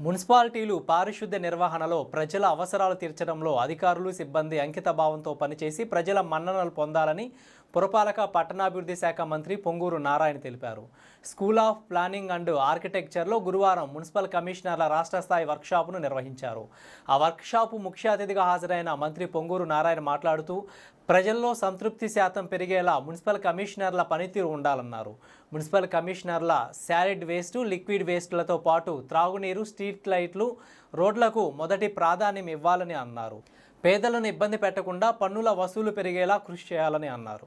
మున్సిపాలిటీలు పారిశుద్ధ్య నిర్వహణలో ప్రజల అవసరాలు తీర్చడంలో అధికారులు సిబ్బంది అంకిత భావంతో పనిచేసి ప్రజల మన్ననలు పొందాలని పురపాలక పట్టణాభివృద్ధి శాఖ మంత్రి పొంగూరు నారాయణ తెలిపారు. స్కూల్ ఆఫ్ ప్లానింగ్ అండ్ ఆర్కిటెక్చర్లో గురువారం మున్సిపల్ కమిషనర్ల రాష్ట్ర స్థాయి వర్క్షాప్ను నిర్వహించారు. ఆ వర్క్షాపు ముఖ్య అతిథిగా హాజరైన మంత్రి పొంగూరు నారాయణ మాట్లాడుతూ ప్రజల్లో సంతృప్తి శాతం పెరిగేలా మున్సిపల్ కమిషనర్ల పనితీరు ఉండాలన్నారు. మున్సిపల్ కమిషనర్ల శాలిడ్ వేస్ట్ లిక్విడ్ వేస్ట్లతో పాటు త్రాగునీరు స్ట్రీట్ లైట్లు రోడ్లకు మొదటి ప్రాధాన్యం ఇవ్వాలని అన్నారు. పేదలను ఇబ్బంది పెట్టకుండా పన్నుల వసూలు పెరిగేలా కృషి చేయాలని అన్నారు.